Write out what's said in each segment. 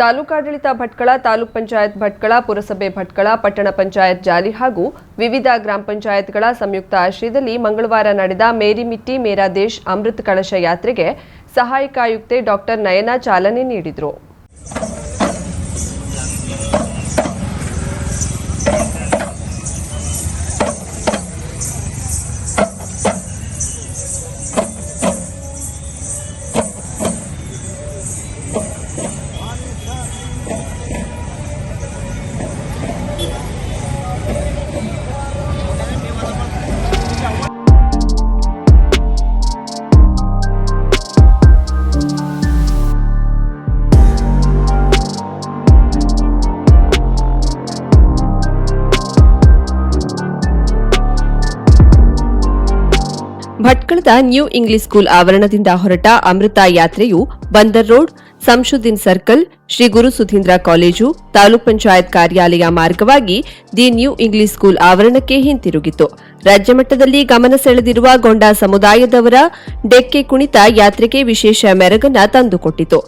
ತಾಲೂಕಾಡಳಿತ ಭಟ್ಕಳ, ತಾಲೂಕ್ ಪಂಚಾಯತ್ ಭಟ್ಕಳ, ಪುರಸಭೆ ಭಟ್ಕಳ, ಪಟ್ಟಣ ಪಂಚಾಯತ್ ಜಾಲಿ ಹಾಗೂ ವಿವಿಧ ಗ್ರಾಮ ಪಂಚಾಯತ್ಗಳ ಸಂಯುಕ್ತ ಆಶ್ರಯದಲ್ಲಿ ಮಂಗಳವಾರ ನಡೆದ ಮೇರಿ ಮಿಟ್ಟಿ, ಮೇರಾ ದೇಶ್ ಅಮೃತ್ ಕಳಶ ಯಾತ್ರೆಗೆ ಸಹಾಯಕ ಆಯುಕ್ತೆ ಡಾಕ್ಟರ್ ನಯನ ಚಾಲನೆ ನೀಡಿದರು. ಭಟ್ಕಳದ ನ್ಯೂ ಇಂಗ್ಲಿಷ್ ಸ್ಕೂಲ್ ಆವರಣದಿಂದ ಹೊರಟ ಅಮೃತ ಯಾತ್ರೆಯು Bandar road Samshuddin circle Shri Guru Sudhindra college taluk panchayat ಕಾರ್ಯಾಲಯ ಮಾರ್ಗವಾಗಿ ದಿ ನ್ಯೂ ಇಂಗ್ಲಿಷ್ ಸ್ಕೂಲ್ ಆವರಣಕ್ಕೆ ಹಿಂತಿರುಗಿತು. ರಾಜ್ಯ ಮಟ್ಟದಲ್ಲಿ ಗಮನ ಸೆಳೆದಿರುವ ಗೊಂಡ ಸಮುದಾಯದವರ ಡೆಕ್ಕೆ ಕುಣಿತ ಯಾತ್ರೆಗೆ ವಿಶೇಷ ಮೆರಗನ್ನ ತಂದುಕೊಟ್ಟಿತು.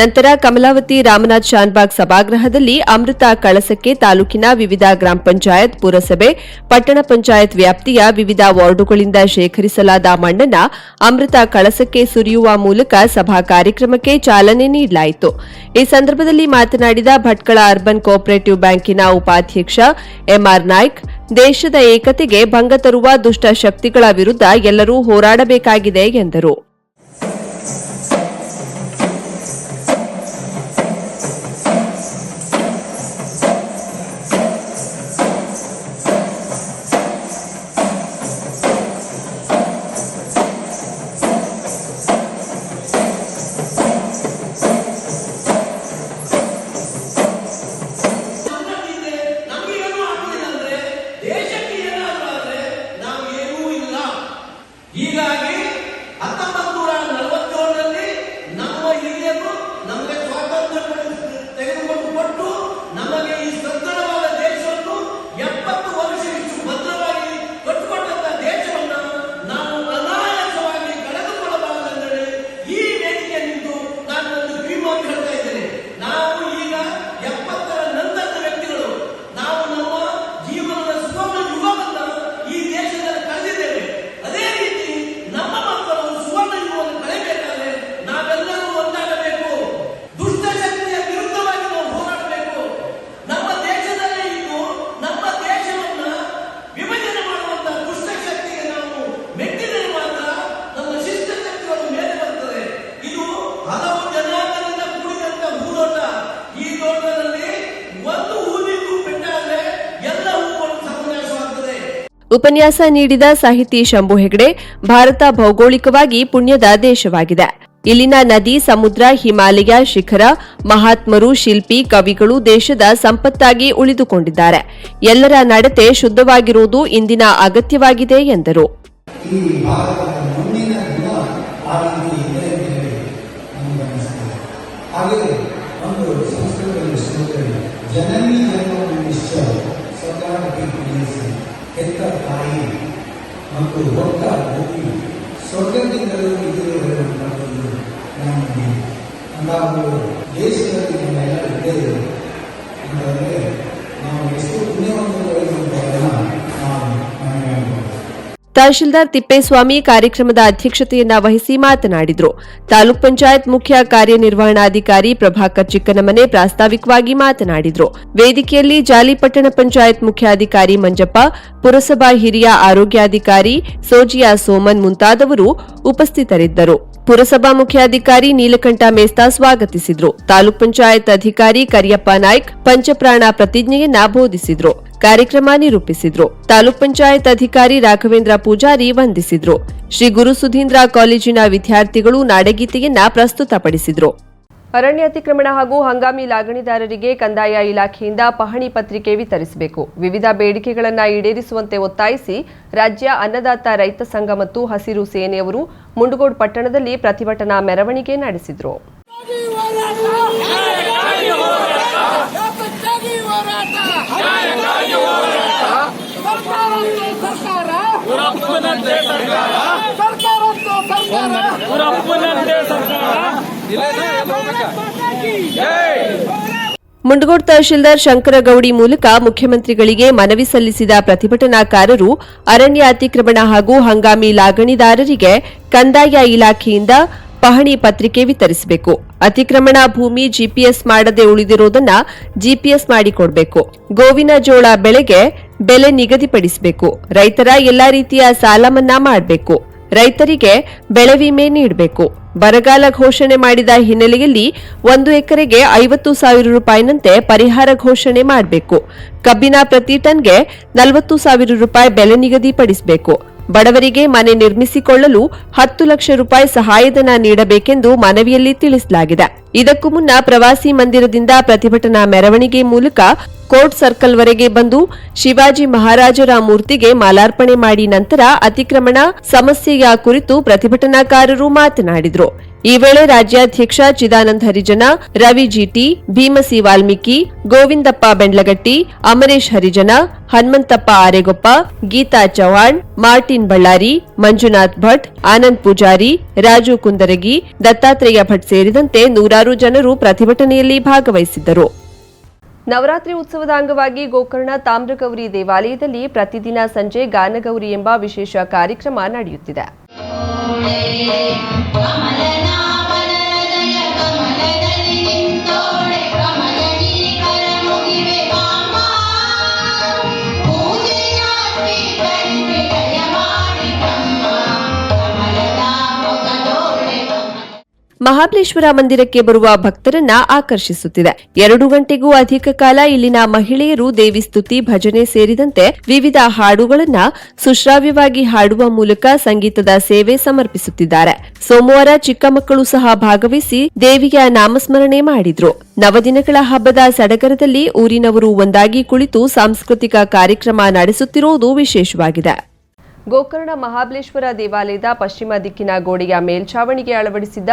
ನಂತರ ಕಮಲಾವತಿ ರಾಮನಾಥ್ ಶಾನ್ಬಾಗ್ ಸಭಾಗೃಹದಲ್ಲಿ ಅಮೃತ ಕಳಸಕ್ಕೆ ತಾಲೂಕಿನ ವಿವಿಧ ಗ್ರಾಮ ಪಂಚಾಯತ್ ಪುರಸಭೆ, ಪಟ್ಟಣ ಪಂಚಾಯತ್ ವ್ಯಾಪ್ತಿಯ ವಿವಿಧ ವಾರ್ಡುಗಳಿಂದ ಶೇಖರಿಸಲಾದ ಮಣ್ಣನ್ನ ಅಮೃತ ಕಳಸಕ್ಕೆ ಸುರಿಯುವ ಮೂಲಕ ಸಭಾ ಕಾರ್ಯಕ್ರಮಕ್ಕೆ ಚಾಲನೆ ನೀಡಲಾಯಿತು. ಈ ಸಂದರ್ಭದಲ್ಲಿ ಮಾತನಾಡಿದ ಭಟ್ಕಳ ಅರ್ಬನ್ ಕೋಆಪರೇಟಿವ್ ಬ್ಯಾಂಕಿನ ಉಪಾಧ್ಯಕ್ಷ ಎಂಆರ್ ನಾಯ್ಕ್, ದೇಶದ ಏಕತೆಗೆ ಭಂಗ ತರುವ ದುಷ್ಟ ಶಕ್ತಿಗಳ ವಿರುದ್ಧ ಎಲ್ಲರೂ ಹೋರಾಡಬೇಕಾಗಿದೆ ಎಂದರು. ಉಪನ್ಯಾಸ ನೀಡಿದ ಸಾಹಿತಿ ಶಂಭು ಹೆಗಡೆ, ಭಾರತ ಭೌಗೋಳಿಕವಾಗಿ ಪುಣ್ಯದ ದೇಶವಾಗಿದೆ. ಇಲ್ಲಿನ ನದಿ, ಸಮುದ್ರ, ಹಿಮಾಲಯ, ಶಿಖರ, ಮಹಾತ್ಮರು, ಶಿಲ್ಪಿ, ಕವಿಗಳು ದೇಶದ ಸಂಪತ್ತಾಗಿ ಉಳಿದುಕೊಂಡಿದ್ದಾರೆ. ಎಲ್ಲರ ನಡತೆ ಶುದ್ಧವಾಗಿರುವುದು ಇಂದಿನ ಅಗತ್ಯವಾಗಿದೆ ಎಂದರು. ಜನನಿ ಜನ್ಮ ನಿಶ್ಚಯ ಸ್ವತಃ ತಿಳಿಸಿ ಹೆತ್ತ ತಾಯಿ ಮತ್ತು ಹೊತ್ತ ಭೂಮಿ ಸ್ವರ್ಗದಿಂದಲೂ ಇದುವರೆಗೂ ಅನ್ನೋದು ನಮಗೆ ನಾವು ದೇಶದಲ್ಲಿ ನಮ್ಮೆಲ್ಲ ಇದ್ದೇವೆ ತಹಶೀಲ್ದಾರ್ ತಿಪ್ಪೇಸ್ವಾಮಿ ಕಾರ್ಯಕ್ರಮದ ಅಧ್ಯಕ್ಷತೆಯನ್ನ ವಹಿಸಿ ಮಾತನಾಡಿದರು. ತಾಲೂಕ್ ಪಂಚಾಯತ್ ಮುಖ್ಯ ಕಾರ್ಯನಿರ್ವಹಣಾಧಿಕಾರಿ ಪ್ರಭಾಕರ್ ಚಿಕ್ಕನಮನೆ ಪ್ರಾಸ್ತಾವಿಕವಾಗಿ ಮಾತನಾಡಿದರು. ವೇದಿಕೆಯಲ್ಲಿ ಜಾಲಿಪಟ್ಟಣ ಪಂಚಾಯತ್ ಮುಖ್ಯಾಧಿಕಾರಿ ಮಂಜಪ್ಪ, ಪುರಸಭಾ ಹಿರಿಯ ಆರೋಗ್ಯಾಧಿಕಾರಿ ಸೋಜಿಯಾ ಸೋಮನ್ ಮುಂತಾದವರು ಉಪಸ್ಥಿತರಿದ್ದರು. ಪುರಸಭಾ ಮುಖ್ಯಾಧಿಕಾರಿ ನೀಲಕಂಠ ಮೇಸ್ತಾ ಸ್ವಾಗತಿಸಿದ್ರು. ತಾಲೂಕ್ ಪಂಚಾಯತ್ ಅಧಿಕಾರಿ ಕರಿಯಪ್ಪ ನಾಯ್ಕ್ ಪಂಚಪ್ರಾಣ ಪ್ರತಿಜ್ಞೆಯನ್ನ ಬೋಧಿಸಿದ್ರು. ಕಾರ್ಯಕ್ರಮ ನಿರೂಪಿಸಿದ್ರು. ತಾಲೂಕ್ ಪಂಚಾಯತ್ ಅಧಿಕಾರಿ ರಾಘವೇಂದ್ರ ಪೂಜಾರಿ ವಂದಿಸಿದ್ರು. ಶ್ರೀ ಗುರು ಸುಧೀಂದ್ರ ಕಾಲೇಜಿನ ವಿದ್ಯಾರ್ಥಿಗಳು ನಾಡಗೀತೆಯನ್ನ ಪ್ರಸ್ತುತಪಡಿಸಿದ್ರು. ಅರಣ್ಯ ಅತಿಕ್ರಮಣ ಹಾಗೂ ಹಂಗಾಮಿ ಲಾಗಣಿದಾರರಿಗೆ ಕಂದಾಯ ಇಲಾಖೆಯಿಂದ ಪಹಣಿ ಪತ್ರಿಕೆ ವಿತರಿಸಬೇಕು. ವಿವಿಧ ಬೇಡಿಕೆಗಳನ್ನು ಈಡೇರಿಸುವಂತೆ ಒತ್ತಾಯಿಸಿ ರಾಜ್ಯ ಅನ್ನದಾತ ರೈತ ಸಂಘ ಮತ್ತು ಹಸಿರು ಸೇನೆಯವರು ಮುಂಡಗೋಡ್ ಪಟ್ಟಣದಲ್ಲಿ ಪ್ರತಿಭಟನಾ ಮೆರವಣಿಗೆ ನಡೆಸಿದರು. ಸರ್ಕಾರ ಊರಪ್ಪನಂತೆ ಸರ್ಕಾರ ಸರ್ಕಾರದ್ದು ಸರ್ಕಾರ ಊರಪ್ಪನಂತೆ ಸರ್ಕಾರ ಭಾರತ್ ಮಾತಾ ಕಿ ಜೈ ಮುಂಡಗೋಡ್ ತಹಶೀಲ್ದಾರ್ ಶಂಕರಗೌಡಿ ಮೂಲಕ ಮುಖ್ಯಮಂತ್ರಿಗಳಿಗೆ ಮನವಿ ಸಲ್ಲಿಸಿದ ಪ್ರತಿಭಟನಾಕಾರರು ಅರಣ್ಯ ಅತಿಕ್ರಮಣ ಹಾಗೂ ಹಂಗಾಮಿ ಲಾಗಣಿದಾರರಿಗೆ ಕಂದಾಯ ಇಲಾಖೆಯಿಂದ ಪಹಣಿ ಪತ್ರಿಕೆ ವಿತರಿಸಬೇಕು. ಅತಿಕ್ರಮಣ ಭೂಮಿ ಜಿಪಿಎಸ್ ಮಾಡದೆ ಉಳಿದಿರೋದನ್ನ ಜಿಪಿಎಸ್ ಮಾಡಿಕೊಡಬೇಕು. ಗೋವಿನ ಜೋಳ ಬೆಳೆಗೆ ಬೆಲೆ ನಿಗದಿಪಡಿಸಬೇಕು. ರೈತರ ಎಲ್ಲಾ ರೀತಿಯ ಸಾಲ ಮನ್ನಾ ಮಾಡಬೇಕು. ರೈತರಿಗೆ ಬೆಳೆ ವಿಮೆ ನೀಡಬೇಕು. ಬರಗಾಲ ಘೋಷಣೆ ಮಾಡಿದ ಹಿನ್ನೆಲೆಯಲ್ಲಿ ಒಂದು ಎಕರೆಗೆ ಐವತ್ತು ಸಾವಿರ ರೂಪಾಯಿನಂತೆ ಪರಿಹಾರ ಘೋಷಣೆ ಮಾಡಬೇಕು. ಕಬ್ಬಿನ ಪ್ರತಿ ಟನ್ಗೆ ನಲವತ್ತು ಸಾವಿರ ರೂಪಾಯಿ ಬೆಲೆ ನಿಗದಿಪಡಿಸಬೇಕು. ಬಡವರಿಗೆ ಮನೆ ನಿರ್ಮಿಸಿಕೊಳ್ಳಲು ಹತ್ತು ಲಕ್ಷ ರೂಪಾಯಿ ಸಹಾಯಧನ ನೀಡಬೇಕೆಂದು ಮನವಿಯಲ್ಲಿ ತಿಳಿಸಲಾಗಿದೆ. ಇದಕ್ಕೂ ಮುನ್ನ ಪ್ರವಾಸಿ ಮಂದಿರದಿಂದ ಪ್ರತಿಭಟನಾ ಮೆರವಣಿಗೆ ಮೂಲಕ ಕೋರ್ಟ್ ಸರ್ಕಲ್ವರೆಗೆ ಬಂದು ಶಿವಾಜಿ ಮಹಾರಾಜರ ಮೂರ್ತಿಗೆ ಮಾಲಾರ್ಪಣೆ ಮಾಡಿ ನಂತರ ಅತಿಕ್ರಮಣ, ಸಮಸ್ಯೆಯ ಕುರಿತು ಪ್ರತಿಭಟನಾಕಾರರು ಮಾತನಾಡಿದರು. ಈ ವೇಳೆ ರಾಜ್ಯಾಧ್ಯಕ್ಷ ಚಿದಾನಂದ ಹರಿಜನ, ರವಿ ಜಿಟಿ, ಭೀಮಸಿ ವಾಲ್ಮೀಕಿ, ಗೋವಿಂದಪ್ಪ ಬೆಂಡ್ಲಗಟ್ಟಿ, ಅಮರೇಶ್ ಹರಿಜನ, ಹನುಮಂತಪ್ಪ ಆರೆಗೊಪ್ಪ, ಗೀತಾ ಚೌಹಾಣ್ ಮಾರ್ಟಿನ್ ಬಳ್ಳಾರಿ, ಮಂಜುನಾಥ್ ಭಟ್, ಆನಂದ್ ಪೂಜಾರಿ, ರಾಜು ಕುಂದರಗಿ, ದತ್ತಾತ್ರೇಯ ಭಟ್ ಸೇರಿದಂತೆ ನೂರಾರು ಜನರು ಪ್ರತಿಭಟನೆಯಲ್ಲಿ ಭಾಗವಹಿಸಿದ್ದರು. ನವರಾತ್ರಿ ಉತ್ಸವದ ಅಂಗವಾಗಿ ಗೋಕರ್ಣ ತಾಮ್ರಗೌರಿ ದೇವಾಲಯದಲ್ಲಿ ಪ್ರತಿದಿನ ಸಂಜೆ ಗಾನಗೌರಿ ಎಂಬ ವಿಶೇಷ ಕಾರ್ಯಕ್ರಮ ನಡೆಯುತ್ತಿದೆ. ಮಹಾಬಲೇಶ್ವರ ಮಂದಿರಕ್ಕೆ ಬರುವ ಭಕ್ತರನ್ನ ಆಕರ್ಷಿಸುತ್ತಿದೆ. ಎರಡು ಗಂಟೆಗೂ ಅಧಿಕ ಕಾಲ ಇಲ್ಲಿನ ಮಹಿಳೆಯರು ದೇವಿ ಸ್ತುತಿ, ಭಜನೆ ಸೇರಿದಂತೆ ವಿವಿಧ ಹಾಡುಗಳನ್ನ ಸುಶ್ರಾವ್ಯವಾಗಿ ಹಾಡುವ ಮೂಲಕ ಸಂಗೀತದ ಸೇವೆ ಸಮರ್ಪಿಸುತ್ತಿದ್ದಾರೆ. ಸೋಮವಾರ ಚಿಕ್ಕ ಮಕ್ಕಳು ಸಹ ಭಾಗವಹಿಸಿ ದೇವಿಯ ನಾಮಸ್ಮರಣೆ ಮಾಡಿದ್ರು. ನವದಿನಗಳ ಹಬ್ಬದ ಸಡಗರದಲ್ಲಿ ಊರಿನವರು ಒಂದಾಗಿ ಕುಳಿತು ಸಾಂಸ್ಕೃತಿಕ ಕಾರ್ಯಕ್ರಮ ನಡೆಸುತ್ತಿರುವುದು ವಿಶೇಷವಾಗಿದೆ. ಗೋಕರ್ಣ ಮಹಾಬಲೇಶ್ವರ ದೇವಾಲಯದ ಪಶ್ಚಿಮ ದಿಕ್ಕಿನ ಗೋಡೆಯ ಮೇಲ್ಛಾವಣಿಗೆ ಅಳವಡಿಸಿದ್ದ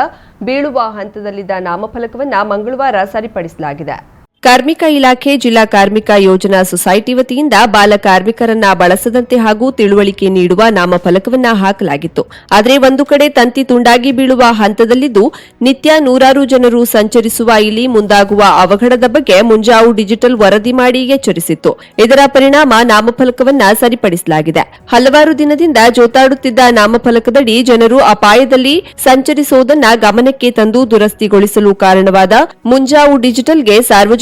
ಬೀಳುವ ಹಂತದಲ್ಲಿದ್ದ ನಾಮಫಲಕವನ್ನು ಮಂಗಳವಾರ ಸರಿಪಡಿಸಲಾಗಿದೆ. ಕಾರ್ಮಿಕ ಇಲಾಖೆ ಜಿಲ್ಲಾ ಕಾರ್ಮಿಕ ಯೋಜನಾ ಸೊಸೈಟಿ ವತಿಯಿಂದ ಬಾಲ ಕಾರ್ಮಿಕರನ್ನ ಬಳಸದಂತೆ ಹಾಗೂ ತಿಳುವಳಿಕೆ ನೀಡುವ ನಾಮಫಲಕವನ್ನ ಹಾಕಲಾಗಿತ್ತು. ಆದರೆ ಒಂದು ಕಡೆ ತಂತಿ ತುಂಡಾಗಿ ಬೀಳುವ ಹಂತದಲ್ಲಿದ್ದು, ನಿತ್ಯ ನೂರಾರು ಜನರು ಸಂಚರಿಸುವ ಇಲ್ಲಿ ಮುಂದಾಗುವ ಅವಘಡದ ಬಗ್ಗೆ ಮುಂಜಾವು ಡಿಜಿಟಲ್ ವರದಿ ಮಾಡಿ ಎಚ್ಚರಿಸಿತ್ತು. ಇದರ ಪರಿಣಾಮ ನಾಮಫಲಕವನ್ನ ಸರಿಪಡಿಸಲಾಗಿದೆ. ಹಲವಾರು ದಿನದಿಂದ ಜೋತಾಡುತ್ತಿದ್ದ ನಾಮಫಲಕದಡಿ ಜನರು ಅಪಾಯದಲ್ಲಿ ಸಂಚರಿಸುವುದನ್ನ ಗಮನಕ್ಕೆ ತಂದು ದುರಸ್ತಿಗೊಳಿಸಲು ಕಾರಣವಾದ ಮುಂಜಾವು ಡಿಜಿಟಲ್ಗೆ